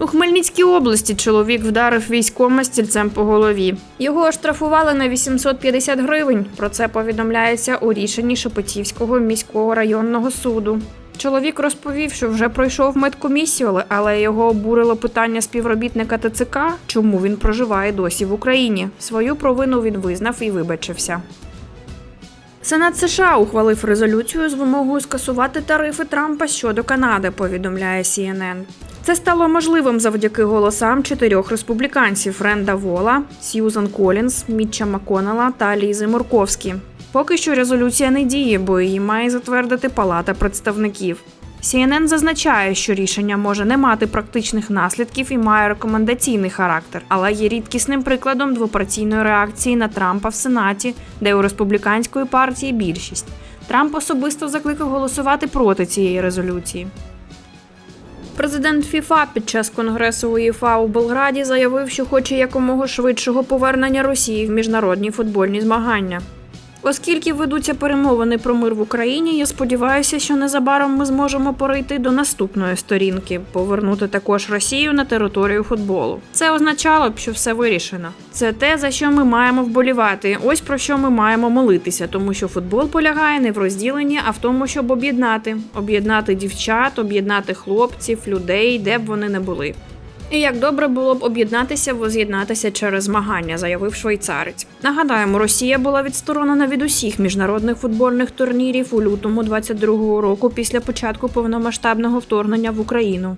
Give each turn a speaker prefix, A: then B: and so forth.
A: У Хмельницькій області чоловік вдарив військома стільцем по голові. Його оштрафували на 850 гривень. Про це повідомляється у рішенні Шепетівського міського районного суду. Чоловік розповів, що вже пройшов медкомісію, але- його обурило питання співробітника ТЦК, чому він проживає досі в Україні. Свою провину він визнав і вибачився. Сенат США ухвалив резолюцію з вимогою скасувати тарифи Трампа щодо Канади, повідомляє CNN. Це стало можливим завдяки голосам чотирьох республіканців Ренда Вола, Сьюзан Колінс, Мітча Маконела та Лізи Мурковські. Поки що резолюція не діє, бо її має затвердити Палата представників. CNN зазначає, що рішення може не мати практичних наслідків і має рекомендаційний характер, але є рідкісним прикладом двопартійної реакції на Трампа в Сенаті, де у республіканської партії більшість. Трамп особисто закликав голосувати проти цієї резолюції. Президент ФІФА під час конгресу УЄФА у Белграді заявив, що хоче якомога швидшого повернення Росії в міжнародні футбольні змагання. Оскільки ведуться перемовини про мир в Україні, я сподіваюся, що незабаром ми зможемо перейти до наступної сторінки, повернути також Росію на територію футболу. Це означало б, що все вирішено. Це те, за що ми маємо вболівати. Ось про що ми маємо молитися, тому що футбол полягає не в розділенні, а в тому, щоб об'єднати, об'єднати дівчат, об'єднати хлопців, людей, де б вони не були. І як добре було б об'єднатися, воз'єднатися через змагання, заявив швейцарець. Нагадаємо, Росія була відсторонена від усіх міжнародних футбольних турнірів у лютому 22-го року після початку повномасштабного вторгнення в Україну.